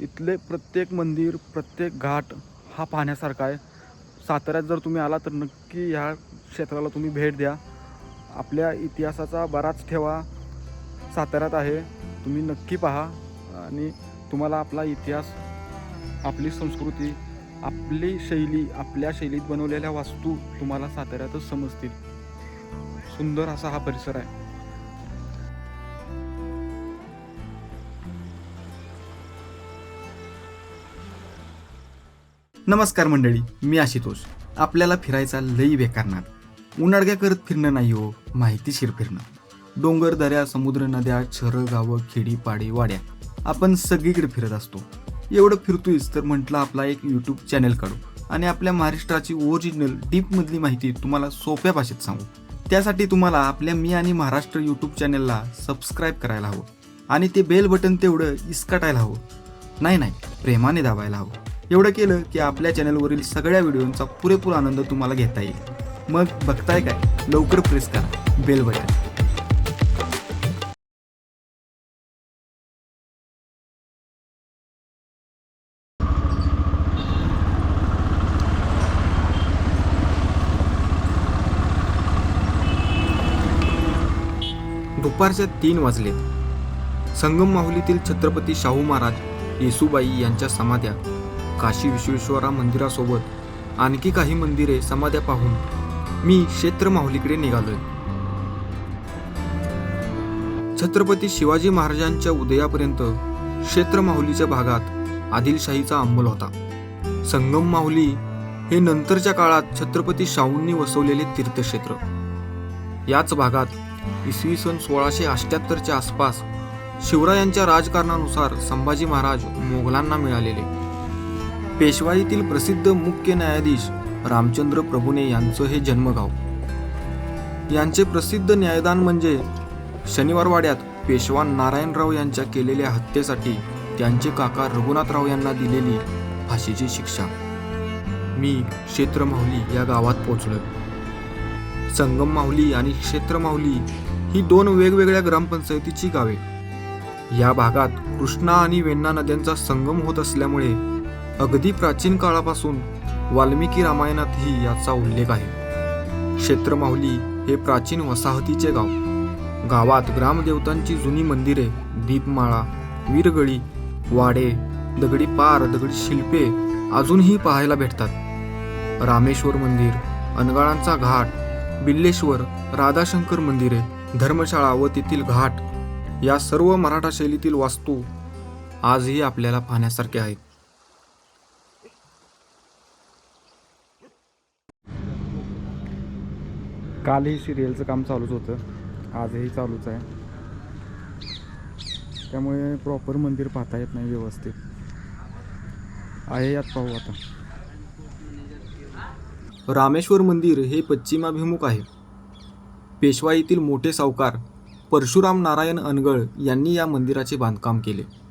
इथले प्रत्येक मंदिर प्रत्येक घाट हा पाहण्यासारखा आहे. साताऱ्यात जर तुम्ही आला तर नक्की ह्या क्षेत्राला तुम्ही भेट द्या. आपल्या इतिहासाचा बराच ठेवा साताऱ्यात आहे. तुम्ही नक्की पहा आणि तुम्हाला आपला इतिहास आपली संस्कृती आपली शैली आपल्या शैलीत बनवलेल्या वास्तू तुम्हाला साताऱ्यातच समजतील. सुंदर असा हा परिसर आहे. नमस्कार मंडळी मी आशितोष. आपल्याला फिरायचा लई बेकारणार उन्हाळग्या करत फिरणं नाही हो माहितीशीर फिरणं. डोंगर दऱ्या समुद्र नद्या शहरं गावं खेडी पाडी वाड्या. आपण सगळीकडे फिरत असतो. एवढं फिरतोयच तर म्हटलं आपला एक यूट्यूब चॅनल काढू. आणि आपल्या महाराष्ट्राची ओरिजिनल डीपमधली माहिती तुम्हाला सोप्या भाषेत सांगू. त्यासाठी तुम्हाला आपल्या मी आणि महाराष्ट्र यूट्यूब चॅनलला सबस्क्राईब करायला हवं. आणि ते बेल बटन तेवढं इस्काटायला हवं. नाही नाही प्रेमाने दाबायला हवं. एवढं केलं की आपल्या चॅनलवरील सगळ्या व्हिडिओंचा पुरेपूर आनंद तुम्हाला घेता येईल. मग बघताय काय? लवकर प्रेस करा. बेल बटन दुपारच्या तीन वाजले. संगम माहुलीतील छत्रपती शाहू महाराज येसुबाई यांच्या समाध्या काशी विश्वेश्वरा मंदिरासोबत आणखी काही मंदिरे समाध्या पाहून मी क्षेत्र माहुलीकडे निघालोय. छत्रपती शिवाजी महाराजांच्या उदयापर्यंत क्षेत्र माहुलीच्या भागात आदिलशाहीचा अंमल होता. संगम माहुली हे नंतरच्या काळात छत्रपती शाहूंनी वसवलेले तीर्थक्षेत्र. याच भागात इसवी सन सोळाशे अष्ट्याहत्तरच्या आसपास शिवरायांच्या राजकारणानुसार संभाजी महाराज मोगलांना मिळालेले. पेशवाईतील प्रसिद्ध मुख्य न्यायाधीश रामचंद्र प्रभुने यांचं हे जन्मगाव. यांचे प्रसिद्ध न्यायदान म्हणजे शनिवारवाड्यात पेशवा नारायणराव यांच्या केलेल्या हत्येसाठी त्यांचे काका रघुनाथराव यांना दिलेली फाशीची शिक्षा. मी क्षेत्र माहुली या गावात पोचलो संगम माहुली आणि क्षेत्र माहुली ही दोन वेगवेगळ्या ग्रामपंचायतीची गावे. या भागात कृष्णा आणि वेण्णा नद्यांचा संगम होत असल्यामुळे अगदी प्राचीन काळापासून वाल्मिकी रामायणातही याचा उल्लेख आहे. क्षेत्रमाहुली हे प्राचीन वसाहतीचे गाव. गावात ग्रामदेवतांची जुनी मंदिरे दीपमाळा वीरगळी वाडे दगडी पार दगडी शिल्पे अजूनही पाहायला भेटतात. रामेश्वर मंदिर अनगाळांचा घाट बिल्लेश्वर राधाशंकर मंदिरे धर्मशाळा व तेथील घाट या सर्व मराठा शैलीतील वास्तू आजही आपल्याला पाहण्यासारखे आहेत. कालही सिरियलचं काम चालूच होतं. आजही चालूच आहे. त्यामुळे प्रॉपर मंदिर पाहता येत नाही व्यवस्थित. आहे यात पाहू आता. रामेश्वर मंदिर हे पश्चिमाभिमुख आहे. पेशवाईतील मोठे सावकार परशुराम नारायण अनगळ यांनी या मंदिराचे बांधकाम केले.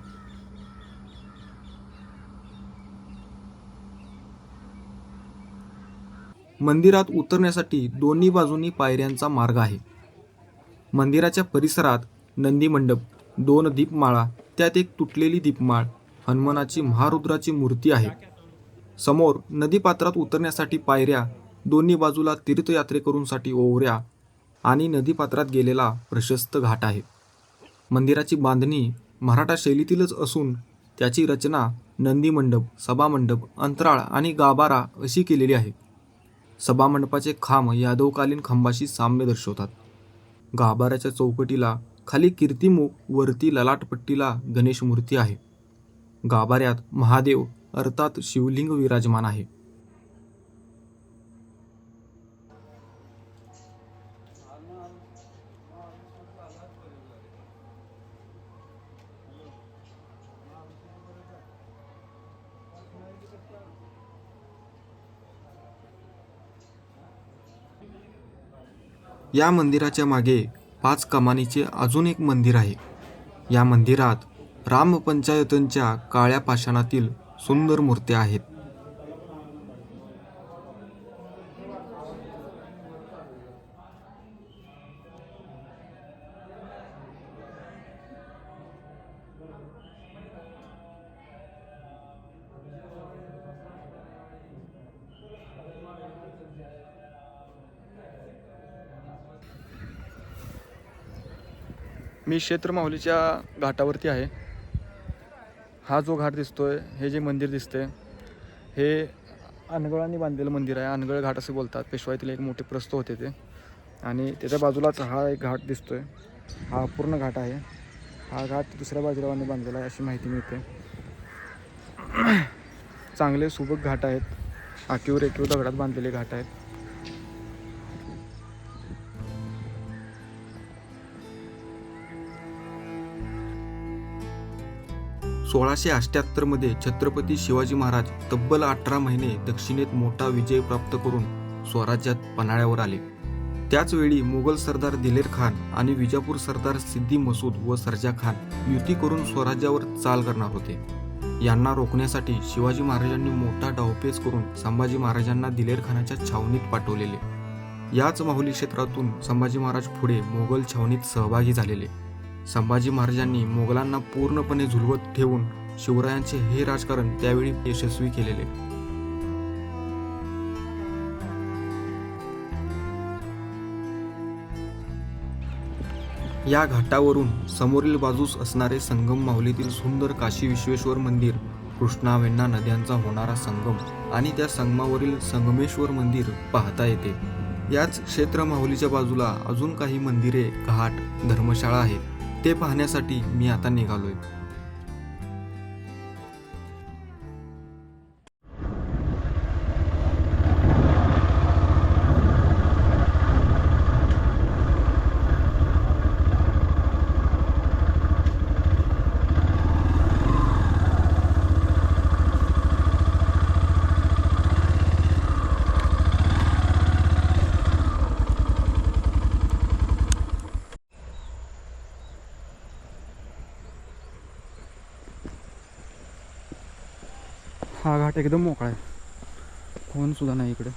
मंदिरात उतरण्यासाठी दोन्ही बाजूंनी पायऱ्यांचा मार्ग आहे. मंदिराच्या परिसरात नंदी मंडप दोन दीपमाळा त्यात एक तुटलेली दीपमाळ हनुमानाची महारुद्राची मूर्ती आहे. समोर नदीपात्रात उतरण्यासाठी पायऱ्या दोन्ही बाजूला तीर्थयात्रेकरूंसाठी ओवऱ्या आणि नदीपात्रात गेलेला प्रशस्त घाट आहे. मंदिराची बांधणी मराठा शैलीतीलच असून त्याची रचना नंदीमंडप सभामंडप अंतराळ आणि गाभारा अशी केलेली आहे. सभामंडपाचे खांब यादवकालीन खांबाशी साम्य दर्शवतात. गाभाऱ्याच्या चौकटीला खाली कीर्तिमुख वरती ललाटपट्टीला गणेश मूर्ती आहे. गाभाऱ्यात महादेव अर्थात शिवलिंग विराजमान आहे. या मंदिराच्या मागे पाच कमानीचे अजून एक मंदिर आहे. या मंदिरात रामपंचायतनच्या काळ्या पाषाणातील सुंदर मूर्त्या आहेत. मी क्षेत्र माऊलीच्या घाटावरती आहे. हा जो घाट दिसतो आहे हे जे मंदिर दिसते हे अनगळांनी बांधलेलं मंदिर आहे. अनगळ घाट असे बोलतात. पेशवाईतील एक मोठे प्रस्त होते ते. आणि त्याच्या बाजूलाच हा एक घाट दिसतोय. हा पूर्ण घाट आहे. हा घाट दुसऱ्या बाजूला बांधलेला आहे अशी माहिती मिळते. चांगले सुबक घाट आहेत. आकीवर एकीव दगडात बांधलेले घाट आहेत. सोळाशे अठ्ठ्याहत्तरमध्ये छत्रपती शिवाजी महाराज तब्बल अठरा महिने दक्षिणेत मोठा विजय प्राप्त करून स्वराज्यात पन्हाळ्यावर आले. त्याचवेळी मुघल सरदार दिलेर खान आणि विजापूर सरदार सिद्दी मसूद व सरजा खान युती करून स्वराज्यावर चाल करणार होते. यांना रोखण्यासाठी शिवाजी महाराजांनी मोठा डावपेच करून संभाजी महाराजांना दिलेर खानाच्या छावणीत पाठवलेले. याच माहुली क्षेत्रातून संभाजी महाराज पुढे मोगल छावणीत सहभागी झालेले. संभाजी महाराजांनी मोगलांना पूर्णपणे झुलवत ठेवून शिवरायांचे हे राजकारण त्यावेळी यशस्वी केलेले. या घाटावरून समोरील बाजूस असणारे संगम माहुलीतील सुंदर काशी विश्वेश्वर मंदिर कृष्णा वेण्णा नद्यांचा होणारा संगम आणि त्या संगमावरील संगमेश्वर मंदिर पाहता येते. याच क्षेत्र माहुलीच्या बाजूला अजून काही मंदिरे घाट धर्मशाळा आहेत. ते पाहण्यासाठी मी आता निघालोय. आहे घाट एकदम मोकळा आहे. कोण सुद्धा नाही इकडे.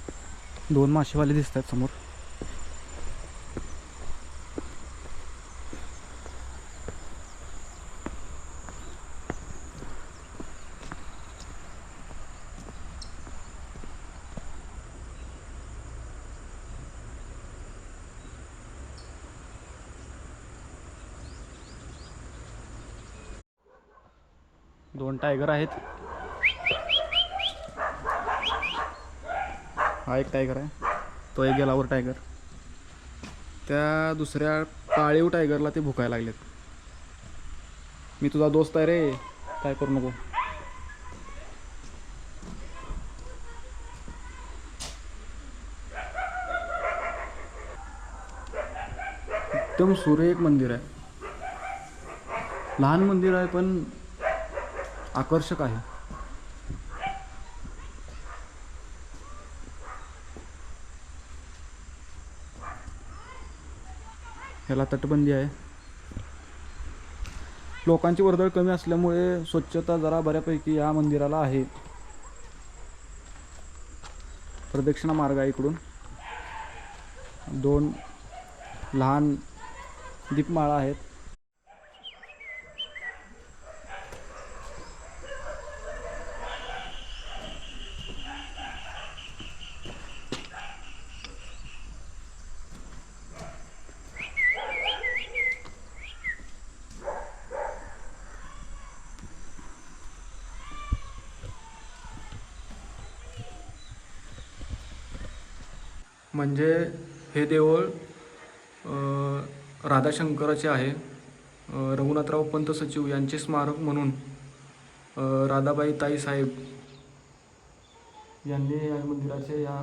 दोन मासेवाले दिसत आहेत समोर. दोन टायगर आहेत. हा एक टायगर आहे. तो एक गेलावर टायगर त्या दुसऱ्या पाळीव टायगरला ते भुकायला लागलेत. मी तुझा दोस्त आहे रे. काय करू नको. एकदम सुरेख मंदिर आहे. लहान मंदिर आहे पण आकर्षक आहे. ह्याला तटबंदी आहे. लोकांची वर्दळ कमी असल्यामुळे स्वच्छता जरा बऱ्यापैकी या मंदिराला आहे. प्रदक्षिणा मार्ग आहे इकडून. दोन लहान दीपमाळा आहेत. म्हणजे हे देऊळ राधाशंकराचे आहे. रघुनाथराव पंत सचिव यांचे स्मारक म्हणून राधाबाई ताई साहेब यांनी या मंदिराचे या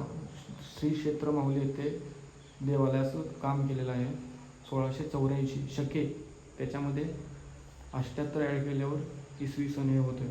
श्री क्षेत्र माहुली येथे देवालयाचं काम केलेलं आहे. सोळाशे चौऱ्याऐंशी शके त्याच्यामध्ये अष्ट्याहत्तर ॲड केल्यावर इसवी सन हे होतं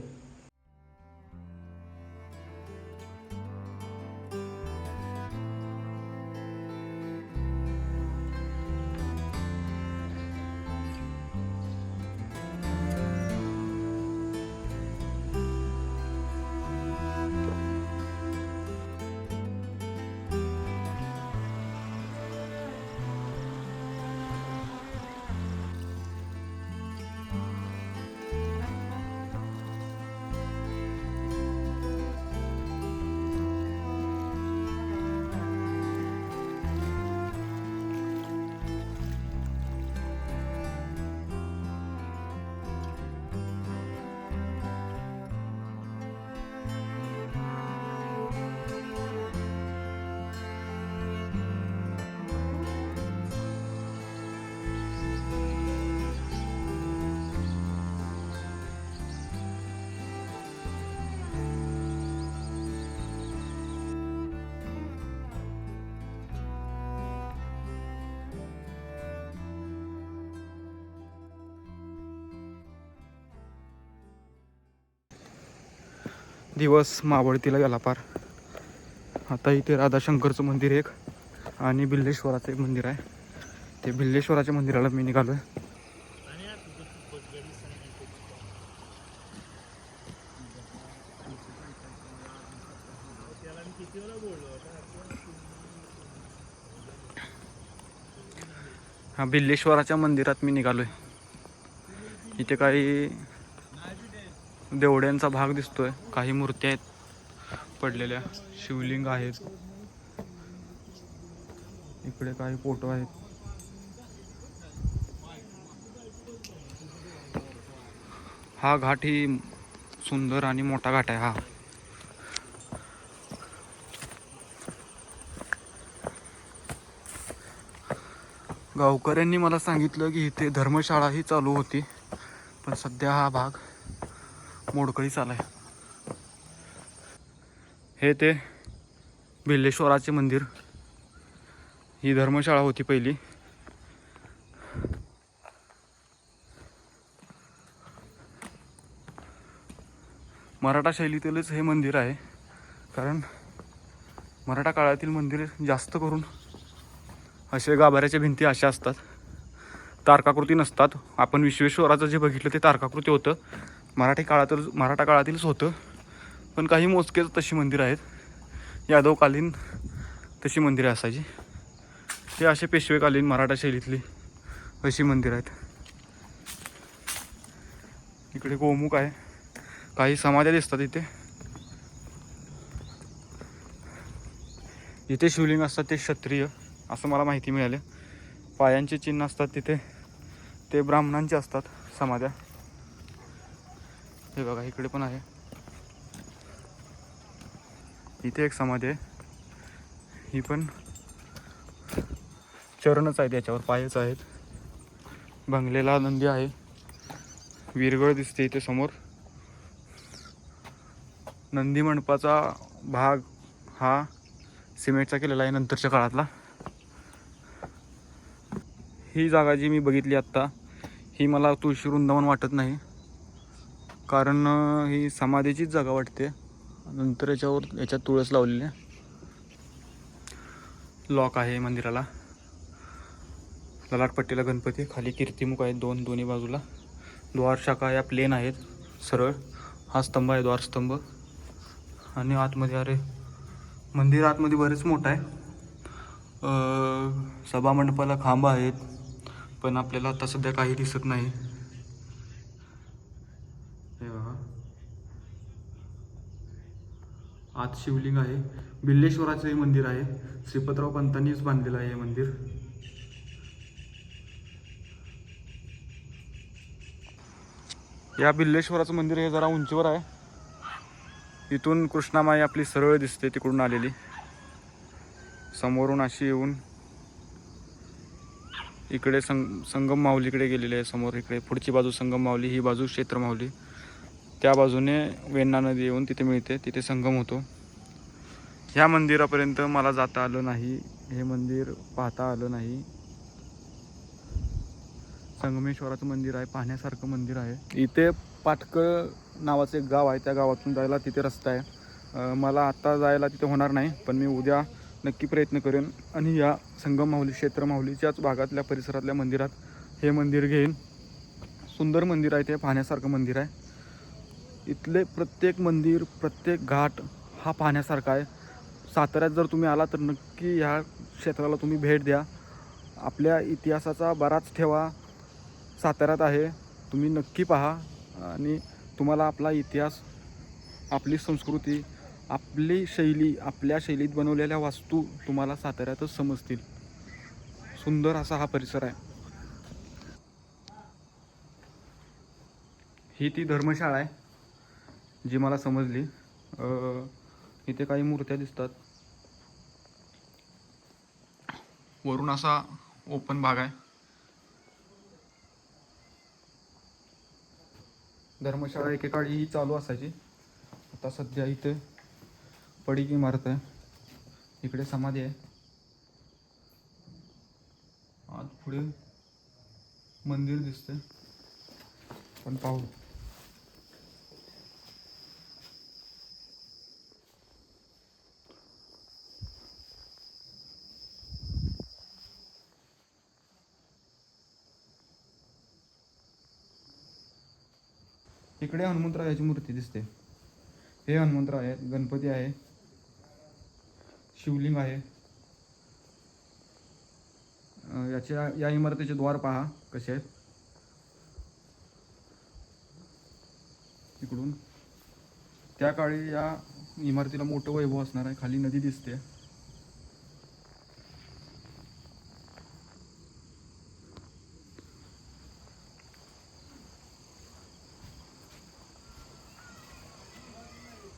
दिवस मावळतीला गेला पार. आता इथे राधाशंकरचं मंदिर एक आणि बिल्लेश्वराचं एक मंदिर आहे. ते बिल्लेश्वराच्या मंदिराला मी निघालो आहे हा बिल्लेश्वराच्या मंदिरात मी निघालोय. इथे काही देवड्यांचा भाग दिसतोय. काही मूर्त्या आहेत पडलेल्या. शिवलिंग आहेत. इकडे काही फोटो आहेत. हा घाट ही सुंदर आणि मोठा घाट आहे हा. गावकऱ्यांनी मला सांगितलं की इथे धर्मशाळा ही चालू होती पण सध्या हा भाग मोडकळीच आलाय हे ते बिल्लेश्वराचे मंदिर. ही धर्मशाळा होती पहिली. मराठा शैलीतीलच हे मंदिर आहे. कारण मराठा काळातील मंदिर जास्त करून असे गाभाऱ्याच्या भिंती अशा असतात. तारकाकृती नसतात. आपण विश्वेश्वराचं जे बघितलं ते तारकाकृती होतं. मराठी काळातच मराठा काळातीलच होतं पण काही मोजकेच तशी मंदिरं आहेत. यादवकालीन तशी मंदिरं असायची. ते असे पेशवेकालीन मराठा शैलीतली अशी मंदिरं आहेत. इकडे गोमुख आहे. काही समाध्या दिसतात इथे. जिथे शिवलिंग असतात ते क्षत्रिय असं मला माहिती मिळालं. पायांचे चिन्ह असतात तिथे. ते ब्राह्मणांचे असतात समाध्या. हे बघा इकडे पण आहे. इथे एक समाधी आहे. ही पण चरणच आहे याच्यावर पायच आहेत. बंगलेला नंदी आहे. विरगळ दिसते इथे समोर. नंदी मंडपाचा भाग हा सिमेंटचा केलेला आहे नंतरच्या काळातला. ही जागा जी मी बघितली आत्ता ही मला तुळशी वृंदावन वाटत नाही. कारण ही समाधीचीच जागा वाटते. नंतर याच्यावर याच्यात तुळस लावलेली आहे. लॉक आहे मंदिराला. ललाटपट्टीला गणपती खाली कीर्तिमुख आहेत दोन दोन्ही बाजूला. द्वार शाखा या प्लेन आहेत सरळ. हा स्तंभ आहे द्वारस्तंभ आणि आतमध्ये अरे मंदिर आतमध्ये बरेच मोठं आहे. सभामंडपाला खांब आहेत पण आपल्याला आता सध्या काही दिसत नाही हे बघा आत शिवलिंग आहे. बिल्लेश्वराचं हे मंदिर आहे. श्रीपतराव पंतांनीच बांधलेलं आहे हे मंदिर. या बिल्लेश्वराचं मंदिर हे जरा उंचीवर आहे. इथून कृष्णामाई आपली सरळ दिसते तिकडून आलेली. समोरून अशी येऊन इकडे संग संगम माऊलीकडे गेलेली आहे. समोर इकडे पुढची बाजू संगम माऊली ही बाजू क्षेत्र माऊली. त्या बाजूने वेण्णा नदी येऊन तिथे मिळते तिथे संगम होतो. ह्या मंदिरापर्यंत मला जाता आलं नाही हे मंदिर पाहता आलं नाही. संगमेश्वराचं मंदिर आहे पाहण्यासारखं मंदिर आहे. इथे पाटकळ नावाचं एक गाव आहे त्या गावातून जायला तिथे रस्ता आहे. मला आत्ता जायला तिथे होणार नाही पण मी उद्या नक्की प्रयत्न करेन आणि या संगम माहुली क्षेत्र माहुलीच्याच भागातल्या परिसरातल्या मंदिरात हे मंदिर घेईन. सुंदर मंदिर आहे ते पाहण्यासारखं मंदिर आहे. इथले प्रत्येक मंदिर प्रत्येक घाट हा पाहण्यासारखा आहे. साताऱ्यात जर तुम्ही आला तर नक्की ह्या क्षेत्राला तुम्ही भेट द्या. आपल्या इतिहासाचा बराच ठेवा साताऱ्यात आहे. तुम्ही नक्की पहा आणि तुम्हाला आपला इतिहास आपली संस्कृती आपली शैली आपल्या शैलीत बनवलेल्या वास्तू तुम्हाला साताऱ्यातच समजतील. सुंदर असा हा परिसर आहे. ही ती धर्मशाळा आहे. जी मला समजली इथे काही मूर्त्या दिसतात. वरून असा ओपन भाग आहे. धर्मशाळा एकेकाळी ही चालू असायची. आता सध्या इथे पडीक इमारत आहे. इकडे समाधी आहे. आत पुढे मंदिर दिसते पण पाहू. इकडे हनुमंतरायाची मूर्ती दिसते. हे हनुमंतराय आहेत. गणपती आहे. शिवलिंग आहे. याच्या या इमारतीचे द्वार पहा कसे आहेत. इकडून. त्या काळी या इमारतीला मोठं वैभव असणार आहे. खाली नदी दिसते.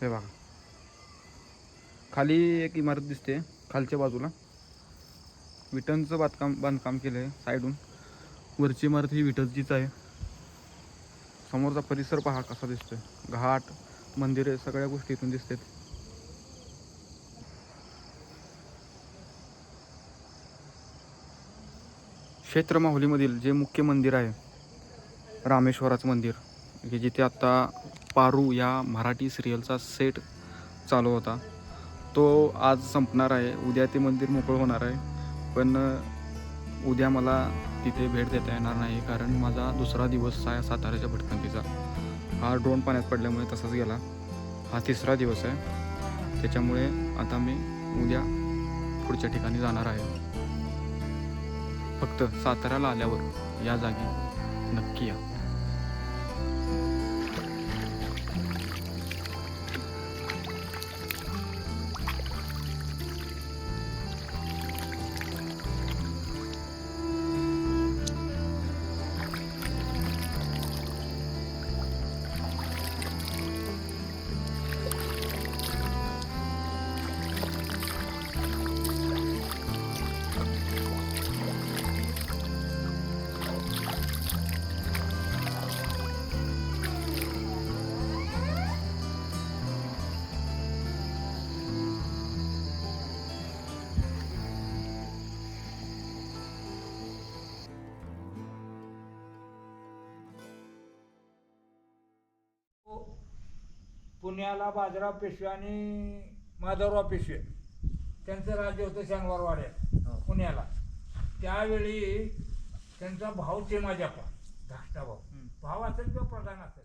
हे बघा. खाली एक इमारत दिसते खालच्या बाजूला. विटनचं बांधकाम बांधकाम केलं आहे साईडून. वरची इमारत ही विटचीच आहे. समोरचा परिसर पहा कसा दिसतोय. घाट मंदिरे सगळ्या गोष्टी इथून दिसतात. क्षेत्र माहुलीमधील जे मुख्य मंदिर आहे रामेश्वराचं मंदिर की जिथे आत्ता पारू या मराठी सिरियलचा सेट चालू होता. तो आज संपणार आहे. उद्या ते मंदिर मोकळं होणार आहे. पण उद्या मला तिथे भेट देता येणार नाही कारण माझा दुसरा दिवस आहे साताऱ्याच्या भटकंतीचा. हा ड्रोन पाण्यात पडल्यामुळे तसाच गेला. हा तिसरा दिवस आहे. त्याच्यामुळे आता मी उद्या पुढच्या ठिकाणी जाणार आहे. फक्त साताऱ्याला आल्यावर या जागी नक्की या. पुण्याला बाजराव पेशवे आणि माधवराव पेशवे. त्यांचं राज्य होतं शनिवारवाड्यात पुण्याला. त्यावेळी त्यांचा भाऊ चेमाजापा धाकटा भाऊ. भाव असेल किंवा प्रधान असेल.